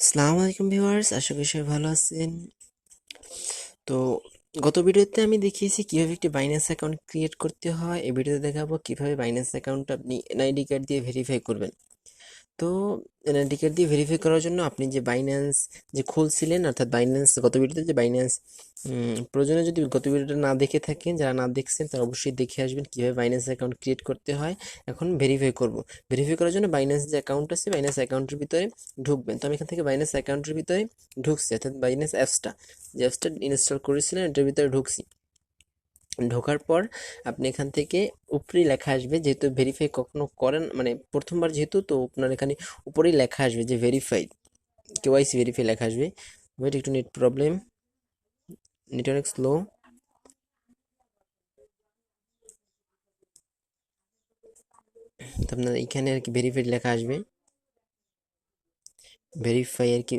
আসসালামু আলাইকুম ভিউয়ার্স, আশা করি সবাই ভালো আছেন। তো গত ভিডিওতে আমি দেখিয়েছি কীভাবে একটি বাইন্যান্স অ্যাকাউন্ট ক্রিয়েট করতে হয়। এই ভিডিওতে দেখাবো কীভাবে বাইন্যান্স অ্যাকাউন্টটা আপনি এনআইডি কার্ড দিয়ে ভেরিফাই করবেন। তো এনআইডি কার্ড দিয়ে ভেরিফাই করার জন্য আপনি যে বাইন্যান্স যে খুলছিলেন, অর্থাৎ বাইন্যান্স গত ভিডিওতে যে বাইন্যান্স প্রয়োজনে যদি গত ভিডিওটা না দেখে থাকেন, যারা না দেখছেন, তারা অবশ্যই দেখে আসবেন কীভাবে বাইন্যান্স অ্যাকাউন্ট ক্রিয়েট করতে হয়। এখন ভেরিফাই করব। ভেরিফাই করার জন্য বাইন্যান্স যে অ্যাকাউন্ট আছে বাইন্যান্স অ্যাকাউন্টের ভিতরে ঢুকবেন। তো আমি এখান থেকে বাইন্যান্স অ্যাকাউন্টের ভিতরে ঢুকছি, অর্থাৎ বাইন্যান্স অ্যাপসটা যে অ্যাপসটা ইনস্টল করেছিলেন, এটার ভিতরে ঢুকছি। ঢোকার পর আপনি এখান থেকে উপরেই লেখা আসবে, যেহেতু ভেরিফাই কখনো করেন মানে প্রথমবার যেহেতু, তো আপনার এখানে উপরেই লেখা আসবে যে ভেরিফাই কেওয়াইসি ভেরিফাই লেখা আসবে। ওয়েট একটু নেট প্রবলেম নেট স্লো তো আপনার এখানে আর কি ভেরিফাইড লেখা আসবে। ভেরিফাই আর কি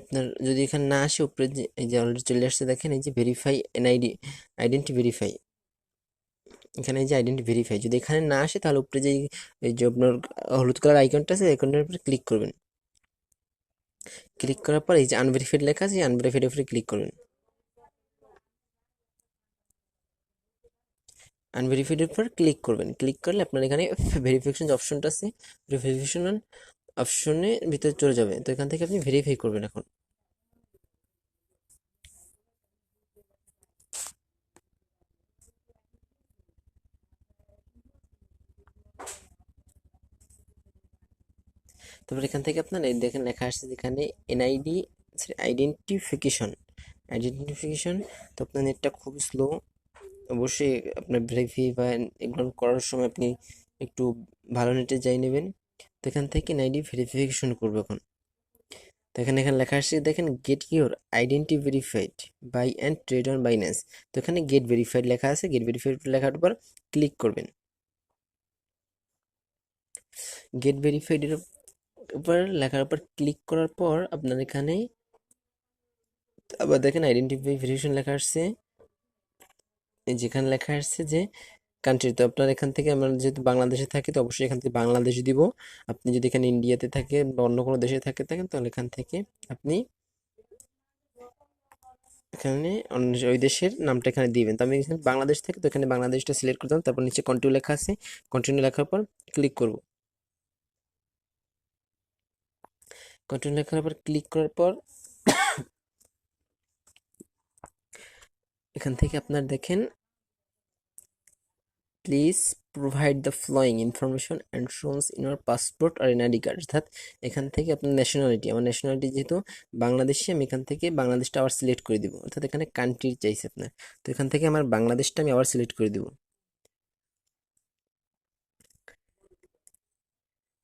আপনার যদি এখানে না আসে, উপরে যে, এই যে অলরেডি চলে আসছে, দেখেন এই যে ভেরিফাই এনআইডি আইডেন্টি ভেরিফাই এখানে এই যে আইডেন্টি ভেরিফাই যদি এখানে না আসে, তাহলে উপরে যে, এই যে আপনার হলুদ কালার আইকনটা আছে আইকনটার উপরে ক্লিক করবেন। ক্লিক করার পর এই যে আনভেরিফাইড লেখা আছে আনভেরিফাইড উপরে ক্লিক করবেন। আনভেরিফাইডের উপর ক্লিক করবেন। ক্লিক করলে আপনার এখানে ভেরিফিকেশন অপশনটা আছে। ভেরিফিকেশন অপশনের ভিতরে চলে যাবে। তো এখান থেকে আপনি ভেরিফাই করবেন এখন। তারপর এখান থেকে আপনার এই দেখেন লেখা আসছে যেখানে এনআইডি আইডেন্টিফিকেশন আইডেন্টিফিকেশন তো আপনার নেটটা খুব স্লো অবশ্যই আপনার ভেরিফাই বা এগুলো করার সময় আপনি একটু ভালো নেটে যাই নেবেন। এখান থেকে এনআইডি ভেরিফিকেশন করব এখন। তো এখানে এখানে লেখা আসছে দেখেন get your identity verified buy and trade on Binance তো এখানে গেট ভেরিফাইড লেখা আছে গেট ভেরিফাইড লেখার উপর ক্লিক করবেন। গেট ভেরিফাইডের উপর লেখার উপর ক্লিক করার পর আপনার এখানে আবার দেখেন আইডেন্টিফাই ভেরিফিকেশন লেখা আসছে। যেখানে লেখা আসছে যে কান্ট্রি তো আপনার এখান থেকে আমরা যেহেতু বাংলাদেশে থাকি, তো অবশ্যই এখান থেকে বাংলাদেশ দিব। আপনি যদি এখানে ইন্ডিয়াতে থাকে বা অন্য কোনো দেশে থাকে, থাকেন, তাহলে এখান থেকে আপনি এখানে ওই দেশের নামটা এখানে দিবেন। তো আমি এখানে বাংলাদেশ থেকে, তো এখানে বাংলাদেশটা সিলেক্ট করতাম তারপর নিচে কন্টিনিউ লেখা আছে। কন্টিনিউ লেখার পর ক্লিক করব। কন্টিনিউ লেখার পর ক্লিক করার পর এখান থেকে আপনার দেখেন please provide the following information and shown in your passport R NID card অর্থাৎ এখান থেকে আপনার ন্যাশনালিটি আমার ন্যাশনালিটি যেহেতু বাংলাদেশি, আমি এখান থেকে বাংলাদেশটা আবার সিলেক্ট করে দিব। অর্থাৎ এখানে কান্ট্রি চাইছে আপনার। তো এখান থেকে আমার বাংলাদেশটা আমি আবার সিলেক্ট করে দিব।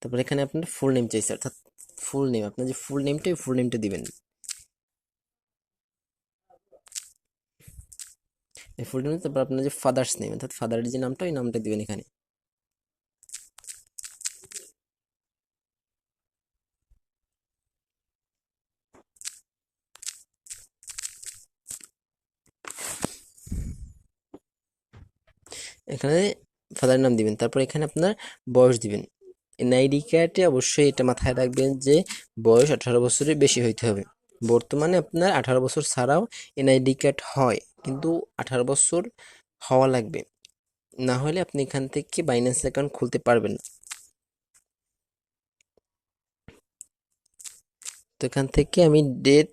তারপর এখানে আপনার ফুল নেম চাইছে। অর্থাৎ ফুল নেম আপনার যে ফুল নেমটা ফুল নেমটা দিবেন। এই ফুল নেম তারপর আপনার যে ফাদার্স নেম, অর্থাৎ ফাদারের যে নামটা, ওই নামটা দিবেন এখানে। এখানে ফাদার নাম দিবেন, তারপর এখানে আপনার বয়স দিবেন। এনআইডি কার্ডে অবশ্যই এটা মাথায় রাখবেন যে বয়স আঠারো বছরের বেশি হইতে হবে। বর্তমানে আপনার আঠারো বছর ছাড়াও এনআইডি কার্ড হয়। কিন্তু আঠারো বছর হওয়া লাগবে। না হলে আপনি এখান থেকে বাইন্যান্স অ্যাকাউন্ট খুলতে পারবেন। তো এখান থেকে আমি ডেট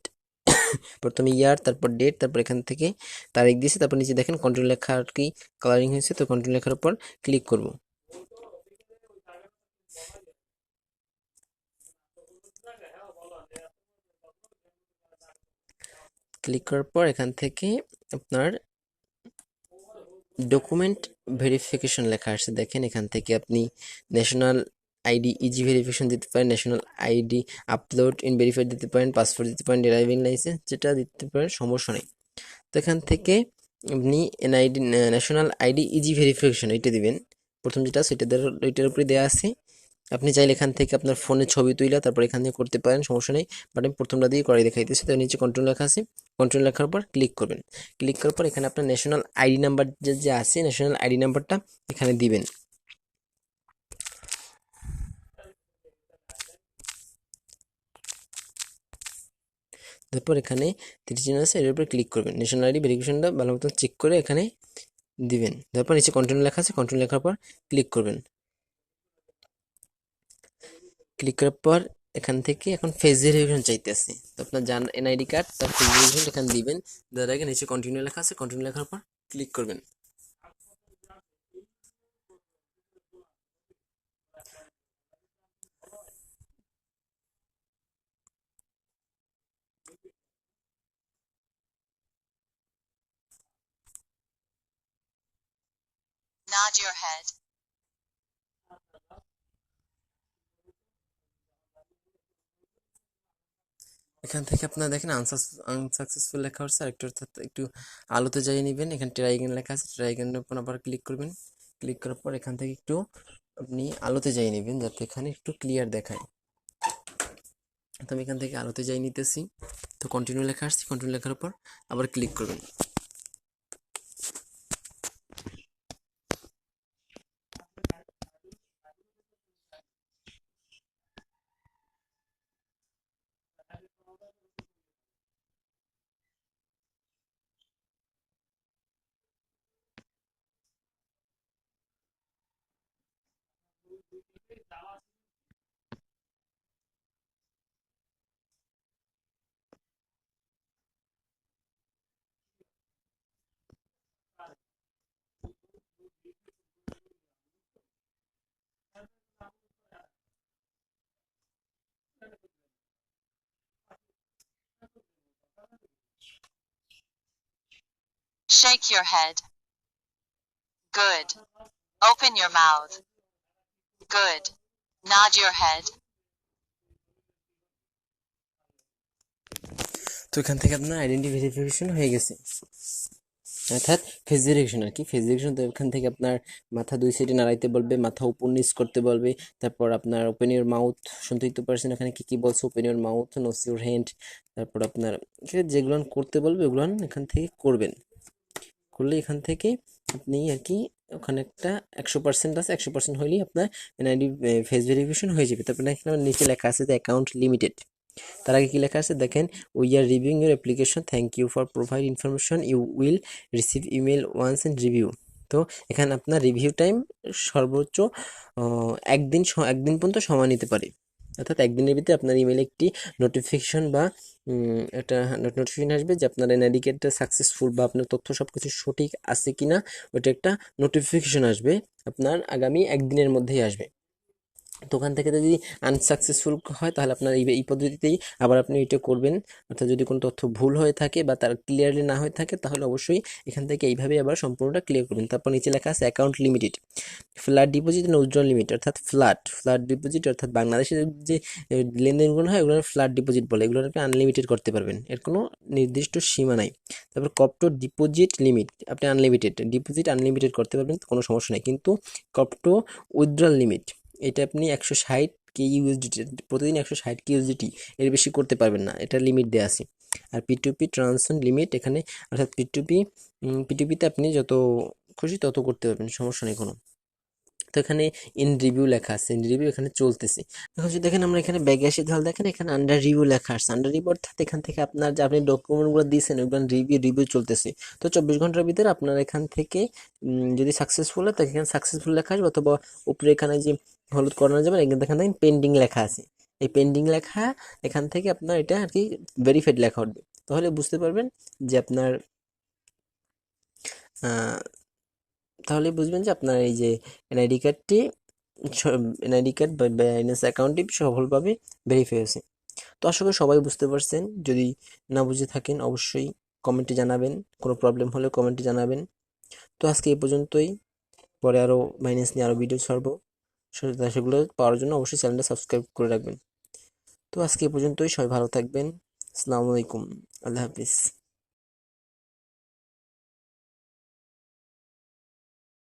প্রথমে ইয়ার তারপর ডেট তারপর এখান থেকে তারিখ দিয়েছি, তারপর নিচে দেখেন কন্ট্রোল লেখা আর কি কালারিং হয়েছে, তো কন্ট্রোল লেখার উপর ক্লিক করব। ক্লিক করার পর এখান থেকে আপনার ডকুমেন্ট ভেরিফিকেশন লেখা আসছে দেখেন এখান থেকে আপনি ন্যাশনাল আইডি ইজি ভেরিফিকেশন দিতে পারেন national ID upload in verified দিতে পারেন পাসপোর্ট দিতে পারেন ড্রাইভিং লাইসেন্স যেটা দিতে পারেন, সমস্যা নেই। তো এখান থেকে আপনি NID national ID easy verification এটা দিবেন। প্রথম যেটা সেটা ওইটার উপরে দেওয়া আছে। আপনি চাইলে এখান থেকে আপনার ফোনে ছবি তুলে তারপর এখান থেকে করতে পারেন, সমস্যা নেই। বাট আমি প্রথমটা দিয়ে করাই দেখাইতেছি। তো নিচে কন্ট্রোল লেখা আছে। কন্ট্রোল লেখার পর ক্লিক করবেন। ক্লিক করার পর এখানে আপনার ন্যাশনাল আইডি নাম্বার যে আছে ন্যাশনাল আইডি নাম্বারটা এখানে দিবেন। তারপর এখানে তিরিশ জন আছে, এর উপর ক্লিক করবেন। ন্যাশনাল আইডি ভেরিফিকেশনটা ভালো মতো চেক করে এখানে দিবেন। তারপর নিচে কন্টিনিউ লেখা আছে কন্টিনিউ লেখার পর ক্লিক করবেন। ক্লিক করার পর এখান থেকে এখন ফেস ভেরিফিকেশন চাইতেছে। তো আপনার জান এনআইডি কার্ড, তার ফেস ভেরিফিকেশন এখানে দিবেন। দেওয়ার আগে নিচে কন্টিনিউ লেখা আছে কন্টিনিউ লেখার পর ক্লিক করবেন। Nod your head. এখান থেকে আপনারা দেখেন আনসাকসেসফুল লেখা হচ্ছে। আরেকটা অর্থাৎ একটু আলোতে যাই নেবেন। এখানে ট্রাইগেন লেখা আছে। ট্রাইগেনের উপর আবার ক্লিক করবেন। ক্লিক করার পর এখান থেকে একটু আপনি আলোতে যাই নেবেন যাতে এখানে একটু ক্লিয়ার দেখায়। তো আমি এখান থেকে আলোতে যাই নিতেছি। তো কন্টিনিউ লেখা আসছি। কন্টিনিউ লেখার উপর আবার ক্লিক করবেন। Shake your head. Good. Open your mouth. Good. Nod your head. তো এখান থেকে আপনার আইডেন্টি ভেরিফিকেশন হয়ে গেছে অর্থাৎ ফেস ভেরিফিকেশন আর কি ফেস ভেরিফিকেশন তো এখান থেকে আপনার মাথা দুই সাইডে নাড়াইতে বলবে, মাথা উপর নিচ করতে বলবে, তারপর আপনার ওপেন ইউর মাউথ শুনতেই তো পারছেন এখানে কি কি বলছে open your mouth nose your hand তারপর আপনার যেগুলো করতে বলবে, ওগুলো এখান থেকে করবেন করলে এখান থেকে আপনি আর কি ওখানে একটা একশো পার্সেন্ট আছে, একশো পার্সেন্ট হলেই আপনার এনআইডি ফেস ভেরিফিকেশন হয়ে যাবে। তারপরে এখানে নিচে লেখা আছে যে অ্যাকাউন্ট লিমিটেড তার আগে কী লেখা আছে? দেখেন we are review your application thank you for provide information you will receive email once and review তো এখানে আপনার রিভিউ টাইম সর্বোচ্চ একদিন একদিন পর্যন্ত সময় নিতে পারে। অর্থাৎ একদিনের ভিতরে আপনার ইমেলে একটি নোটিফিকেশন বা একটা নোটিফিকেশন আসবে যে আপনার এনআইডি কার্ডটা সাকসেসফুল বা আপনার তথ্য সব কিছু সঠিক আছে কি না ওইটা একটা নোটিফিকেশন আসবে, আপনার আগামী একদিনের মধ্যেই আসবে। ওখান থেকে যদি আনসাকসেসফুল হয়, তাহলে আপনার এই এই পদ্ধতিতেই আবার আপনি এটা করবেন। অর্থাৎ যদি কোনো তথ্য ভুল হয়ে থাকে বা তার ক্লিয়ারলি না হয়ে থাকে, তাহলে অবশ্যই এখান থেকে এইভাবে আবার সম্পূর্ণটা ক্লিয়ার করবেন। তারপর নিচে লেখা আছে account limited flat deposit and withdrawal limit অর্থাৎ ফ্ল্যাট ফ্ল্যাট ডিপোজিট অর্থাৎ বাংলাদেশের যে লেনদেনগুলো হয় ওগুলো ফ্ল্যাট ডিপোজিট বলে এগুলো আপনি আনলিমিটেড করতে পারবেন। এর কোনো নির্দিষ্ট সীমা নাই। তারপর কপ্টো ডিপোজিট লিমিট আপনি আনলিমিটেড ডিপোজিট আনলিমিটেড করতে পারবেন, কোনো সমস্যা নেই। কিন্তু কপ্টো উইথড্রল লিমিট এটা আপনি একশো ষাট কে ইউএসডিটি প্রতিদিন একশো ষাট কে ইউএসডিটি এর বেশি করতে পারবেন না। এটা লিমিট দেওয়া আছে। আর পিটুপি ট্রানজেকশন লিমিট এখানে, অর্থাৎ পিটুপি পিটুপিতে আপনি যত খুশি তত করতে পারবেন, সমস্যা নেই কোনো। তো এখানে ইন রিভিউ লেখা আছে ইন রিভিউ এখানে চলতেছে। এখন যদি দেখেন আমরা এখানে ব্যাগে আসি, তাহলে দেখেন এখানে আন্ডার রিভিউ লেখা আসছে আন্ডার রিভিউ অর্থাৎ এখান থেকে আপনার যে আপনি ডকুমেন্টগুলো দিয়েছেন ওগুলো রিভিউ রিভিউ চলতেছে। তো চব্বিশ ঘণ্টার ভিতরে আপনার এখান থেকে যদি সাকসেসফুল হয়, তাহলে এখানে সাকসেসফুল লেখা আসবে, অথবা উপরে এখানে যে হলুদ করানো যাবে এখানে দেখেন পেন্ডিং লেখা আছে। এই পেন্ডিং লেখা, এখান থেকে আপনার এটা আর কি ভেরিফাইড লেখা উঠবে। তাহলে বুঝতে পারবেন যে আপনার তাহলে বুঝবেন যে আপনার এই যে এনআইডি কার্ডটি এনআইডি কার্ড বা বাইন্যান্স অ্যাকাউন্টটি সফলভাবে ভেরিফাই হয়েছে। তো আশা করি সবাই বুঝতে পারছেন। যদি না বুঝে থাকেন, অবশ্যই কমেন্টে জানাবেন। কোনো প্রবলেম হলে কমেন্টে জানাবেন। তো আজকে এই পর্যন্তই। পরে আরও বাইন্যান্স নিয়ে আরও ভিডিও ছাড়বো। সেগুলো পাওয়ার জন্য অবশ্যই চ্যানেলটা সাবস্ক্রাইব করে রাখবেন। তো আজকে এ পর্যন্তই, সবাই ভালো থাকবেন। আসসালামু আলাইকুম। আল্লাহ হাফিজ।